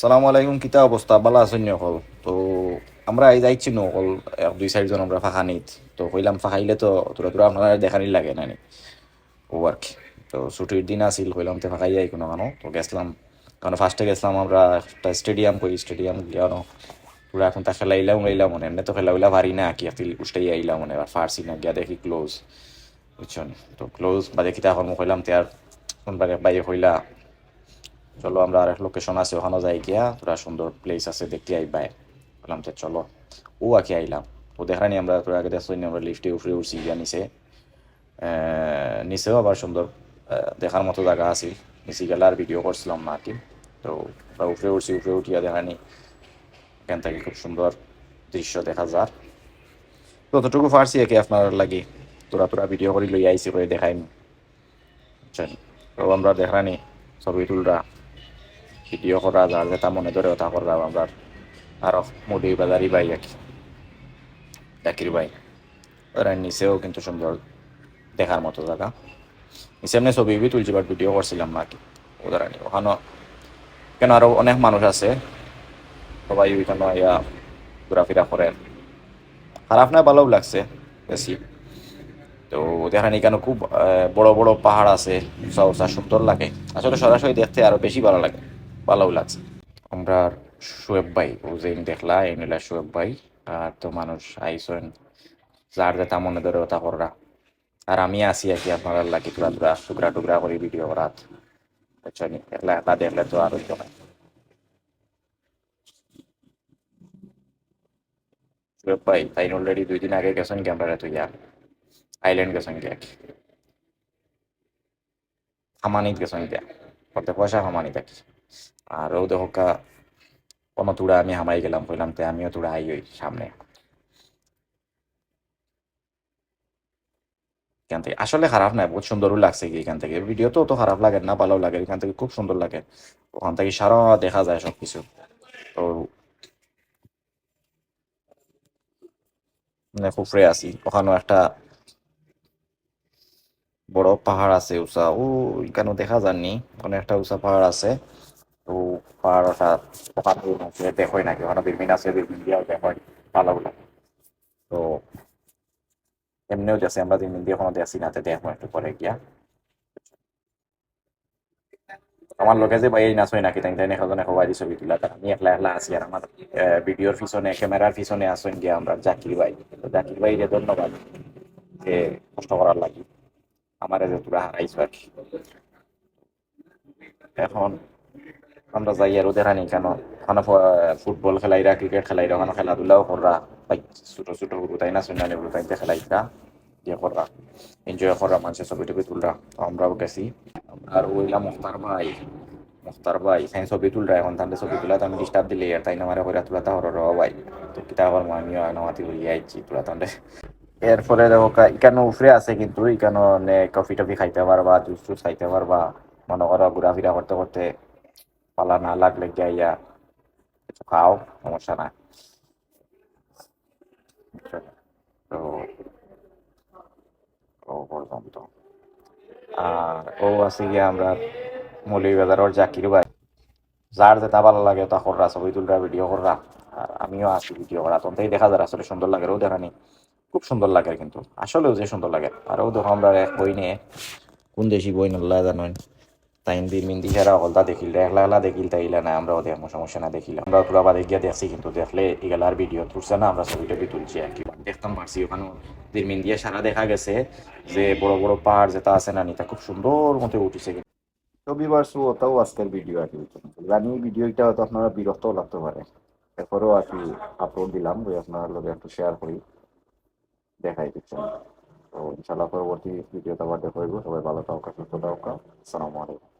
সালাম আলাইকুম কিতা অবস্থা? বালা আছেন অকল? তো আমরা এই যাইছি ন অকল, এক, দুই চারজন আমরা ফাঁকানিত তো কইলাম ফাঁকাইলে তো তোরা তোরা আপনারা দেখানি লাগে নানি ও আর কি তো ছুটির দিন আসিল কইলাম তো ফাঁকাই যাই কোনো কানো তো গেছিলাম, কারণ ফার্স্টে গেছিলাম আমরা একটা স্টেডিয়াম কই স্টেডিয়াম গিয়ানো পুরা এখন তা খেলাইলাম লাইলাম মনে এমনি তো খেলাইলা ভারি না, কি আফিল উষ্টাই আইলাম মনে আর ফার্সি না গিয়া দেখি ক্লোজ বুঝছেন? তো ক্লোজ বাজে কিতা কর্ম কইলাম তে আর কোনবারে বাইরে কইলা চলো, আমরা আর এক লোকেশন আছে ওখানে যাই গিয়া। তোরা সুন্দর প্লেস আছে, দেখতে আইবাই বললাম যে চলো। ও আঁকি আইলাম। ও দেখানি আমরা তোরা আগে দেখছি আমরা লিফটে উফরে উঠছি গিয়া নিচে। নিচেও আবার সুন্দর দেখার মতো জায়গা আছে। নিচে গেলে আর ভিডিও করছিলাম না কি। তো আমরা উফরে উঠছি উফরে উঠিয়া দেখানি এখান থেকে খুব সুন্দর দৃশ্য দেখা যার। ততটুকু ফার্সি একে আপনার লাগি, তোরা তোরা ভিডিও করে লই আইসি করে দেখাইনি বুঝছেন তো আমরা দেখানি ছবি তুলরা। ভিডিও করা যার যেটা মনে ধরে ওটা করা আমরা আরও মুডি বাজারি ভাই আর কি জাকির ভাই ওরা নিচেও কিন্তু সুন্দর দেখার মতো জায়গা। নিচে এমনি ছবি বি তুলছি বাট ভিডিও করছিলাম না কি? ওদের ওখানে। কেন আরও অনেক মানুষ আছে, সবাই ওইখানে ইয়া ঘোরাফেরা করেন খারাপ না, ভালোও লাগছে বেশি। তো দেখান এখানে খুব বড় বড় পাহাড় আছে সুন্দর লাগে। আসলে সরাসরি দেখতে আরও বেশি ভালো লাগে। ভালোও লাগছে আমরা শোয়েব ভাই ও যে দেখলা এই নিলা শোয়েব ভাই, আর তো মানুষ আইসেন যার যেটা মনে ধরে ওটা কররা। আর আমি আছি আর কি আপনার লাগি টুকরা টুকরা টুকরা টুকরা করে ভিডিও করাত। বুঝছেন? একলা দেখলে তো আর হইতো শোয়েব ভাই তাই অলরেডি দুই দিন আগে গেছেন ক্যামেরা তুই আর আইল্যান্ড গেছেন গিয়া হামানিত গেছেন গিয়া কত পয়সা হামানি থাকি আর ও দেখো কা, কোনো তুড়া আমি হামাই গেলাম, কইলাম তে আমিও তুড়া আই ওই সামনে। এখান থেকে, আসলে খারাপ না, বহুত সুন্দরও লাগছে কি এখান থেকে। ভিডিও তো অত খারাপ লাগে না, ভালো লাগে, এখান থেকে খুব সুন্দর লাগে। ওখান থেকে সারা দেখা যায় সবকিছু। তো মানে খুব ফ্রে আছি। ওখানেও একটা বড় পাহাড় আছে উঁচা। ও, এখানেও দেখা যাননি। ওখানে একটা উঁচা পাহাড় আছে। তো পাহাড়টা ওখানে দেখোই নাকি ওখানে বিল্ডিং আছে বিল্ডিং দিয়েও দেখোই ভালো লাগে তো এমনিও যাচ্ছে আমরা দিন দিয়ে কোনো দেখছি না দেখব একটু পরে গিয়া আমার লোকে যে ভাই নাচ নাকি তাই তাই এখানে সবাই ছবি তুলা আমি একলা একলা আছি আর আমার ভিডিওর পিছনে ক্যামেরার পিছনে আসেন গিয়া আমরা জাকির ভাই জাকির ভাই ধন্যবাদ, যে কষ্ট করার লাগি। আমার যে তোরা হারাইছো আর এখন আমরা যাই আর ওদের হানি কেন? ওখানে ফুটবল খেলাইরা, ক্রিকেট খেলাইরা ওখানে খেলাধুলাও কররা। বাই ছোট ছোট গরু তাই না? শুনলাম এগুলো তাইতে খেলাইরা ইয়ে কররা। এনজয় কররা, মানুষের ছবি টবি তুলরা। তো আমরাও গেছি। আর ওইলা মুখতার ভাই মুখতার ভাই তাই ছবি তুলরা। এখন তাহলে ছবি তুলা তো আমি ডিস্টার্ব দিলে, আর তাই না মারা করে তুলা তা হরর ভাই, তো কিতা আবার আমিও নামাতি করি আইছি তুলা তাহলে এরপরে দেখো ইকানো উফরে আছে কিন্তু, ইকানো কফি টফি খাইতে পারবা জুস টুস খাইতে পারবা। মনে করো ঘোরাফেরা করতে করতে পালা না লাগলে গিয়া কিছু খাও, সমস্যা নাই। তো ও আর ও আছে গিয়া আমরা মৌলভীবাজারের জাকির ভাই। যার যেটা ভালো লাগে তা কররা, ছবি তুলরা, ভিডিও কররা। আর আমিও আছি ভিডিও করা তখন দেখা যায় আসলে সুন্দর লাগে। ও দেখানি খুব সুন্দর লাগে কিন্তু, আসলেও যে সুন্দর লাগে। আর ও দেখো আমরা এক বই নিয়ে কোন দেশি বই নাল্লা জানেন। তাই দিন মিন্দি হেরা হলতা দেখিল একলা দেখিল, তাইলে না আমরাও দেখব সমস্যা না দেখিলাম। আমরা পুরা বাদে গিয়া দেখছি, কিন্তু দেখলে এগুলার ভিডিও তুলছে না, আমরা ছবি টবি তুলছি আর কি। দেখতাম পারছি ওখানে দিরমিন দিয়ে সারা দেখা গেছে যে বড় বড় পাহাড় যেটা আছে না, নিতা খুব সুন্দর মতো উঠেছে। ওটাও আজকের ভিডিও আর কি জানি ভিডিওটা হয়তো আপনারা বিরক্ত লাগতে পারে। এরপরেও আর কি আপলোড দিলাম, ওই আপনারা লোকে একটু শেয়ার করি। দেখাই দিচ্ছেন তো ইনশাল্লাহ পরবর্তী ভিডিওতে আবার দেখা হইব। সবাই ভালো থাকা, সুস্থ থাকা। আসসালামু আলাইকুম।